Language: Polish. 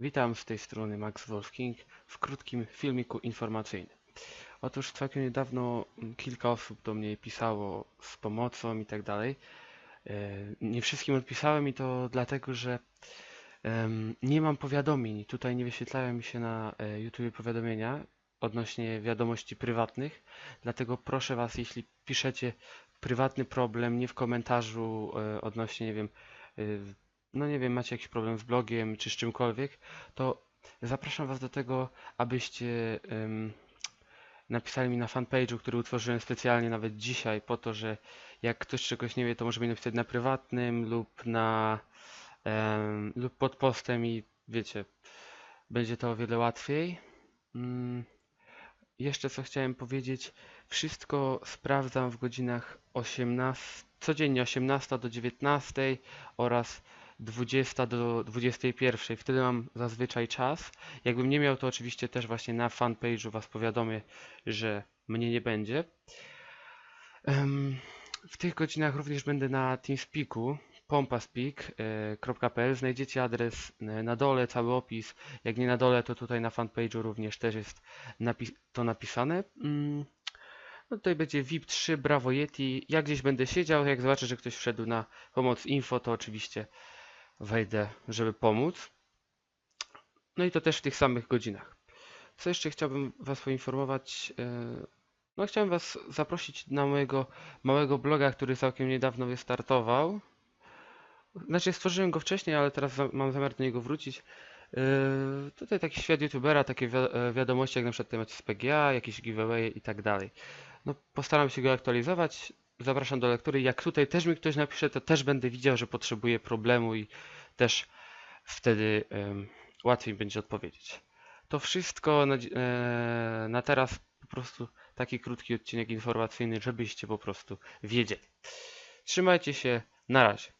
Witam z tej strony Max Wolfking w krótkim filmiku informacyjnym. Otóż całkiem niedawno mm, kilka osób do mnie pisało z pomocą i tak dalej. E, Nie wszystkim odpisałem i to dlatego, że nie mam powiadomień. Tutaj nie wyświetlają mi się na e, YouTube powiadomienia odnośnie wiadomości prywatnych. Dlatego proszę Was, jeśli piszecie prywatny problem, nie w komentarzu e, odnośnie, nie wiem, no nie wiem, macie jakiś problem z blogiem czy z czymkolwiek, to zapraszam Was do tego, abyście em, napisali mi na fanpage'u, który utworzyłem specjalnie nawet dzisiaj, po to, że jak ktoś czegoś nie wie, to może mi napisać na prywatnym lub na em, lub pod postem i wiecie, będzie to o wiele łatwiej. Mm, jeszcze co chciałem powiedzieć, wszystko sprawdzam w godzinach 18, codziennie 18 do 19 oraz 20 do 21. Wtedy mam zazwyczaj czas. Jakbym nie miał, to oczywiście też właśnie na fanpage'u Was powiadomię, że mnie nie będzie. W tych godzinach również będę na TeamSpeaku, pompaspeak.pl. Znajdziecie adres e, na dole, cały opis. Jak nie na dole, to tutaj na fanpage'u również też jest to napisane. Mm, No tutaj będzie VIP3, Bravo Yeti. Jak gdzieś będę siedział, jak zobaczę, że ktoś wszedł na pomoc info, to oczywiście wejdę, żeby pomóc. No i to też w tych samych godzinach. Co jeszcze chciałbym Was poinformować? e, No chciałem Was zaprosić na mojego małego bloga, który całkiem niedawno wystartował. Znaczy stworzyłem go wcześniej, ale teraz mam zamiar do niego wrócić. Yy, Tutaj taki świat youtubera, takie wi e, wiadomości jak na przykład temat z PGA, jakieś giveaway i tak dalej. No postaram się go aktualizować. Zapraszam do lektury. Jak tutaj też mi ktoś napisze, to też będę widział, że potrzebuje problemu i też wtedy em, łatwiej będzie odpowiedzieć. To wszystko na, e, na teraz po prostu taki krótki odcinek informacyjny, żebyście po prostu wiedzieli. Trzymajcie się, na razie.